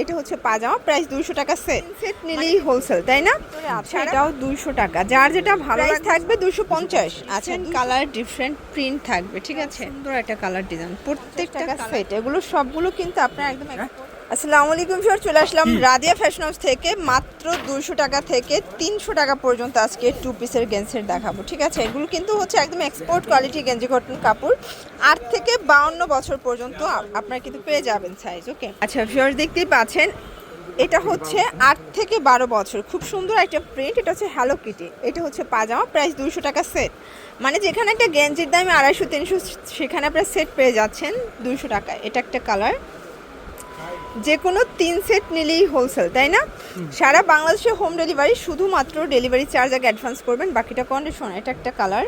এটা হচ্ছে পাজামা প্রাইস দুইশো টাকা সেট সেট নিলেই হোলসেল তাই না? আচ্ছা এটাও দুইশো টাকা। যার যেটা ভালো লাগে থাকবে দুশো পঞ্চাশ। আচ্ছা কালার ডিফারেন্ট প্রিন্ট থাকবে ঠিক আছে? সুন্দর একটা কালার ডিজাইন প্রত্যেকটা সেট এগুলো সবগুলো কিন্তু আপনার একদম আসসালামু আলাইকুম স্যার চলে আসলাম রাদিয়া ফ্যাশন হাউস থেকে মাত্র দুশো টাকা থেকে তিনশো টাকা পর্যন্ত আজকে টু পিসের গেঞ্জের দেখাবো ঠিক আছে? এগুলো কিন্তু হচ্ছে একদম এক্সপোর্ট কোয়ালিটি গেঞ্জি কটন কাপড়। আট থেকে বাউন্ন বছর পর্যন্ত আপনারা কিন্তু পেয়ে যাবেন সাইজ ওকে আচ্ছা ভিউয়ার্স দেখতেই পাচ্ছেন এটা হচ্ছে আট থেকে বারো বছর। খুব সুন্দর একটা প্রিন্ট এটা হচ্ছে হ্যালো কিটি এটা হচ্ছে পাজামা প্রাইস দুশো টাকা সেট মানে যেখানে একটা গেঞ্জির দামে আড়াইশো তিনশো সেখানে আপনারা সেট পেয়ে যাচ্ছেন দুশো টাকা এটা একটা কালার যে কোনো তিন সেট নিলেই হোলসেল তাই না? সারা বাংলাদেশে হোম ডেলিভারি শুধুমাত্র ডেলিভারি চার্জ আগে অ্যাডভান্স করবেন বাকিটা কন্ডিশন এটা একটা কালার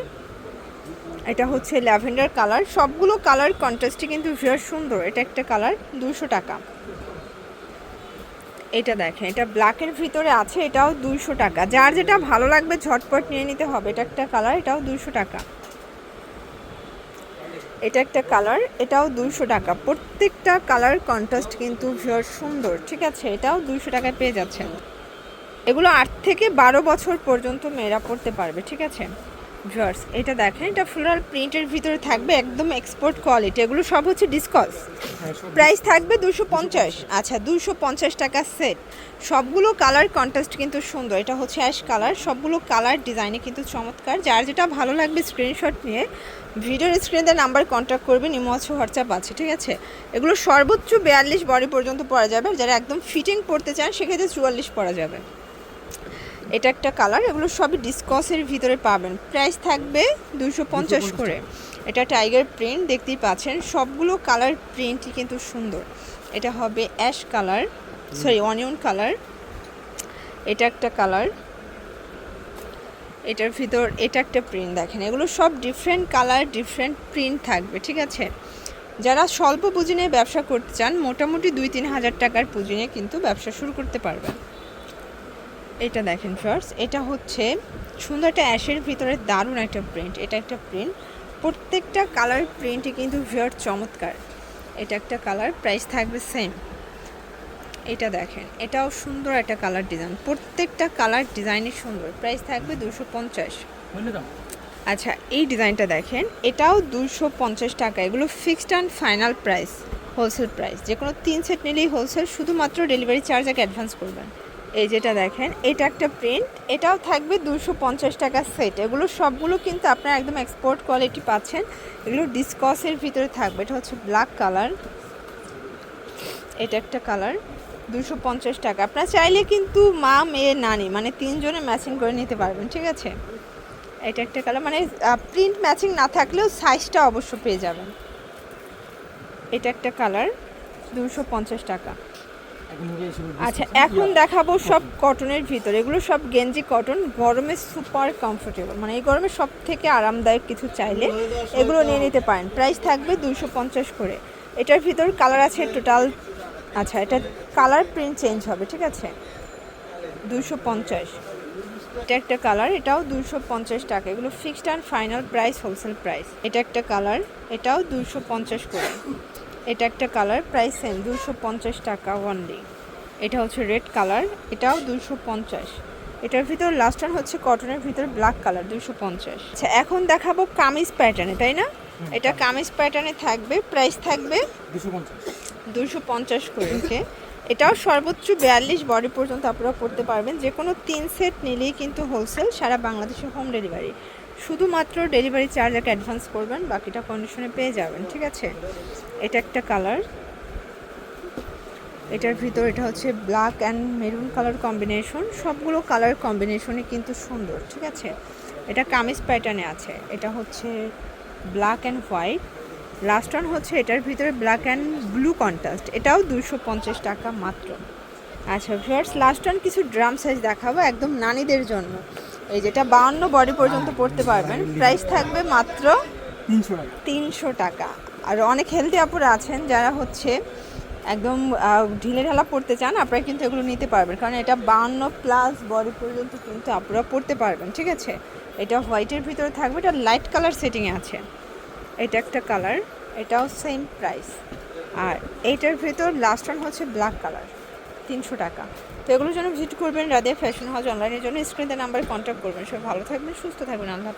এটা হচ্ছে ল্যাভেন্ডার কালার সবগুলো কালার কন্ট্রাস্টই কিন্তু ভীষণ সুন্দর এটা একটা কালার দুশো টাকা। এটা দেখেন এটা ব্ল্যাকের ভিতরে আছে এটাও দুইশো টাকা। যার যেটা ভালো লাগবে ঝটপট নিয়ে নিতে হবে এটা একটা কালার এটাও দুইশো টাকা। এটা একটা কালার, এটাও দুইশো টাকা। প্রত্যেকটা কালার কন্ট্রাস্ট কিন্তু ভীষণ সুন্দর, ঠিক আছে? এটাও দুইশো টাকায় পেয়ে যাচ্ছেন। এগুলো আট থেকে বারো বছর পর্যন্ত মেয়েরা পড়তে পারবে, ঠিক আছে? ভিউয়ার্স এটা দেখেন এটা ফ্লোরাল প্রিন্টের ভিতরে থাকবে একদম এক্সপোর্ট কোয়ালিটি এগুলো সব হচ্ছে ডিসকাস প্রাইস থাকবে দুশো পঞ্চাশ। আচ্ছা দুশো পঞ্চাশ টাকা সেট সবগুলো কালার কন্ট্রাস্ট কিন্তু সুন্দর। এটা হচ্ছে অ্যাশ কালার সবগুলো কালার ডিজাইনে কিন্তু চমৎকার। যার যেটা ভালো লাগবে স্ক্রিনশট নিয়ে ভিডিওর স্ক্রিনে নাম্বার কন্ট্যাক্ট করবেন। ইমো আছে হোয়াটসঅ্যাপ আছে ঠিক আছে? এগুলো সর্বোচ্চ বিয়াল্লিশ বডি পর্যন্ত পরা যাবে। যারা একদম ফিটিং পড়তে চান সেক্ষেত্রে চুয়াল্লিশ পরা যাবে। এটা একটা কালার এগুলো সবই ডিসকসের ভিতরে পাবেন। প্রাইস থাকবে দুশো পঞ্চাশ করে। এটা টাইগার প্রিন্ট দেখতেই পাচ্ছেন। সবগুলো কালার প্রিন্টই কিন্তু সুন্দর। এটা হবে ash colour sorry onion colour এটা একটা কালার এটার ভিতর এটা একটা প্রিন্ট দেখেন। এগুলো সব ডিফারেন্ট কালার ডিফারেন্ট প্রিন্ট থাকবে ঠিক আছে? যারা স্বল্প পুঁজি নিয়ে ব্যবসা করতে চান মোটামুটি দুই তিন হাজার টাকার পুঁজি নিয়ে কিন্তু ব্যবসা শুরু করতে পারবেন। এটা দেখেন ফার্স্ট এটা হচ্ছে সুন্দর একটা অ্যাশের ভিতরে দারুণ একটা প্রিন্ট এটা একটা প্রিন্ট প্রত্যেকটা কালার প্রিন্টই কিন্তু ভিয়ার চমৎকার। এটা একটা কালার প্রাইস থাকবে সেম এটা দেখেন এটাও সুন্দর একটা কালার ডিজাইন প্রত্যেকটা কালার ডিজাইনই সুন্দর প্রাইস থাকবে দুশো পঞ্চাশ। আচ্ছা এই ডিজাইনটা দেখেন এটাও দুশো পঞ্চাশ টাকা। এগুলো fixed and final price wholesale price যে কোনো তিন সেট নিলেই হোলসেল শুধুমাত্র ডেলিভারি চার্জ আগে অ্যাডভান্স করবেন। এই যেটা দেখেন, এটা একটা প্রিন্ট এটাও থাকবে দুশো পঞ্চাশ টাকা সেট এগুলো সবগুলো কিন্তু আপনারা একদম এক্সপোর্ট কোয়ালিটি পাচ্ছেন। এগুলো ডিসকসের ভিতরে থাকবে, এটা হচ্ছে ব্ল্যাক কালার এটা একটা কালার দুশো পঞ্চাশ টাকা। আপনারা চাইলে কিন্তু মা মেয়ে নানি মানে তিনজনে ম্যাচিং করে নিতে পারবেন, ঠিক আছে? এটা একটা কালার মানে প্রিন্ট ম্যাচিং না থাকলেও সাইজটা অবশ্য পেয়ে যাবেন। এটা একটা কালার দুশো পঞ্চাশ টাকা। আচ্ছা এখন দেখাবো সব কটনের ভিতরে। এগুলো সব গেঞ্জি কটন গরমে সুপার কমফোর্টেবল মানে এই গরমে সব থেকে আরামদায়ক কিছু চাইলে এগুলো নিয়ে নিতে পারেন। প্রাইস থাকবে দুশো পঞ্চাশ করে। এটার ভিতর কালার আছে টোটাল আচ্ছা এটা কালার প্রিন্ট চেঞ্জ হবে ঠিক আছে? দুশো পঞ্চাশ। এটা একটা কালার এটাও দুশো পঞ্চাশ টাকা। এগুলো fixed and final price wholesale price এটা একটা কালার এটাও দুশো পঞ্চাশ করে। এটা একটা কালার প্রাইস সেম দুশো পঞ্চাশ টাকা ওয়ানলি এটা হচ্ছে রেড কালার এটাও দুশো পঞ্চাশ। এটার ভিতর লাস্ট ওয়ান হচ্ছে কটনের ভিতর ব্ল্যাক কালার দুশো পঞ্চাশ। আচ্ছা এখন দেখাবো কামিজ প্যাটার্নে তাই না? এটা কামিজ প্যাটার্নে থাকবে প্রাইস থাকবে দুশো পঞ্চাশ। করে ওকে এটাও সর্বোচ্চ বিয়াল্লিশ বডি পর্যন্ত আপনারা পড়তে পারবেন। যে কোনো তিন সেট নিলেই কিন্তু হোলসেল সারা বাংলাদেশে হোম ডেলিভারি শুধুমাত্র ডেলিভারি চার্জ একটা অ্যাডভান্স করবেন, বাকিটা কন্ডিশনে পেয়ে যাবেন, ঠিক আছে? এটা একটা কালার এটার ভিতর এটা হচ্ছে black and maroon colour combination সবগুলো কালার কম্বিনেশনই কিন্তু সুন্দর, ঠিক আছে? এটা কামিজ প্যাটার্নে আছে। এটা হচ্ছে black and white last one হচ্ছে এটার ভিতরে ব্ল্যাক অ্যান্ড ব্লু কন্ট্রাস্ট এটাও দুশো পঞ্চাশ টাকা মাত্র। আচ্ছা ভিউয়ার্স লাস্ট ওয়ান কিছু ড্রাম সাইজ দেখাবো, একদম নানিদের জন্য। এই যেটা বাউন্ন বডি পর্যন্ত পড়তে পারবেন। প্রাইস থাকবে মাত্র তিনশো টাকা। তিনশো টাকা। আর অনেক হেলদি আপুরা আছেন যারা হচ্ছে একদম ঢিলে ঢালা পড়তে চান আপনারা কিন্তু এগুলো নিতে পারবেন। কারণ এটা বান্ন প্লাস বডি পর্যন্ত কিন্তু আপনারা পড়তে পারবেন ঠিক আছে? এটা হোয়াইটের ভিতরে থাকবে এটা লাইট কালার সেটিংয়ে আছে। এটা একটা কালার এটাও সেম প্রাইস আর এইটার ভিতর লাস্ট ওয়ান হচ্ছে ব্ল্যাক কালার তিনশো টাকা। তো এগুলোর জন্য ভিজিট করবেন রাদিয়া ফ্যাশন হাউস অনলাইনের জন্য। স্ক্রিনে নাম্বারে কন্ট্যাক্ট করবেন। সব ভালো থাকবেন, সুস্থ থাকবেন। আল্লাহ